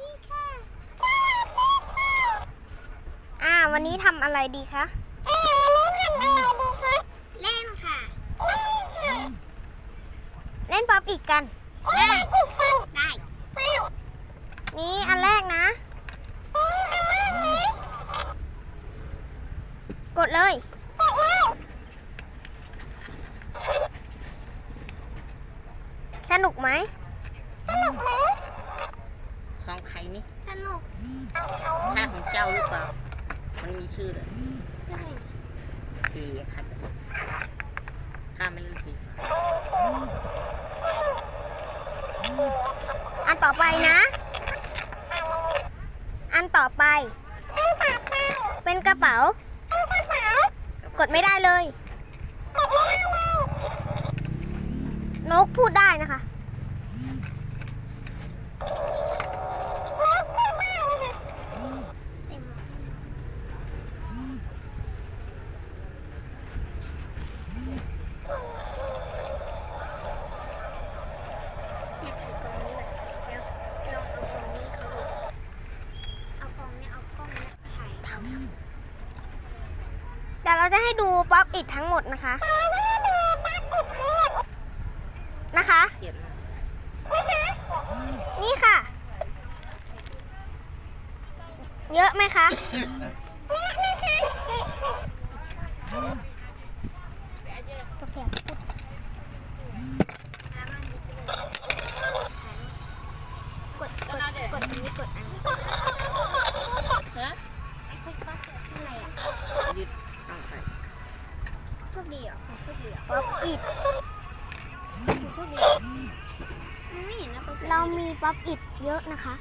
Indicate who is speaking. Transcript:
Speaker 1: ดีค่ะ
Speaker 2: อ่า วันนี้ทำอะไรดีคะ
Speaker 1: เอ๊ะวันนี้ทำอะไรดีคะ เล่นค่ะ
Speaker 2: เล่นป๊อปอีกกัน
Speaker 1: ได้ ได้
Speaker 2: นี่อันแรกนะ กดเลย สนุกไหม
Speaker 3: ของใครนี่
Speaker 1: สนุก
Speaker 3: ค่าของเจ้าหรือเปล่า มันมีชื่อเลย
Speaker 1: ใช่
Speaker 3: ดีค่ะข้าไม่เล่นสี
Speaker 2: อันต่อไปนะ อันต่อไป เป็นกระเป๋า กดไม่ได้เลย นกพูดได้นะคะ
Speaker 1: ใส่หมวกอยากถือกล่องนี้แบบแล้วลองเอากล่องนี้เขาดูเอากล่องเนี้ยเอากล้องเนี้ยถ่ายเอา
Speaker 2: แต่เราจะให้ดูป๊อปอิดทั้งหมดนะคะ นะคะ นี่ค่ะ เยอะไหมคะกาแฟพูดกด กด กดอันนี้ กดอันนี้
Speaker 3: ฮะ
Speaker 1: อะไรอะ
Speaker 3: ยึดเอาไป
Speaker 1: โช คดีเหรอของโชคดีเหรอ
Speaker 2: ป๊อปอิด
Speaker 1: ของโชคดีเหรอมันไม่เห็นนะเปอร์เซ็นต์
Speaker 2: เรามีป๊อปอิดเยอะนะคะ